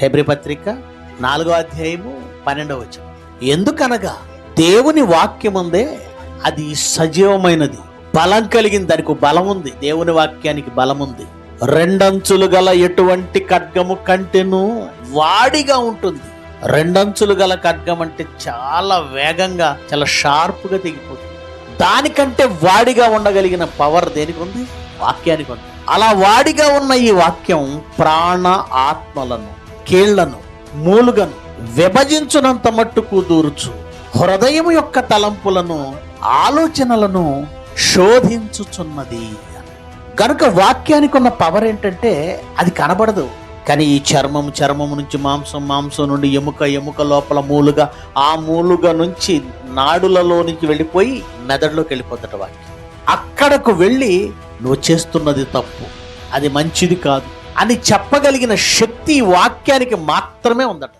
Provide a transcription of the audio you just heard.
హెబ్రి పత్రిక నాలుగో అధ్యాయము పన్నెండవ వచనం. ఎందుకనగా దేవుని వాక్యముందే అది సజీవమైనది బలం కలిగింది దానికి బలం ఉంది దేవుని వాక్యానికి బలం ఉంది రెండంచులు గల ఎటువంటి ఖడ్గము కంటేను వాడిగా ఉంటుంది. రెండంచులు గల ఖడ్గం అంటే చాలా వేగంగా చాలా షార్ప్గా తెగిపోతుంది. దానికంటే వాడిగా ఉండగలిగిన పవర్ దేనికి ఉంది వాక్యానికి ఉంది అలా వాడిగా ఉన్న ఈ వాక్యం ప్రాణ ఆత్మలను కీళ్ళను మూలుగను విభజించునంత మట్టుకు దూరుచు. హృదయం యొక్క తలంపులను ఆలోచనలను శోధించుచున్నది కనుక వాక్యానికి ఉన్న పవర్ ఏంటంటే అది కనబడదు. కానీ ఈ చర్మం చర్మం నుంచి మాంసం మాంసం నుండి ఎముక ఎముక లోపల మూలుగా ఆ మూలుగా నుంచి నాడులలో నుంచి వెళ్ళిపోయి మెదడులోకి వెళ్ళిపోతట వాక్యం. అక్కడకు వెళ్ళి నువ్వు చేస్తున్నది తప్పు. అది మంచిది కాదు. అని చెప్పగలిగిన శక్తి వాక్యానికి మాత్రమే ఉందట.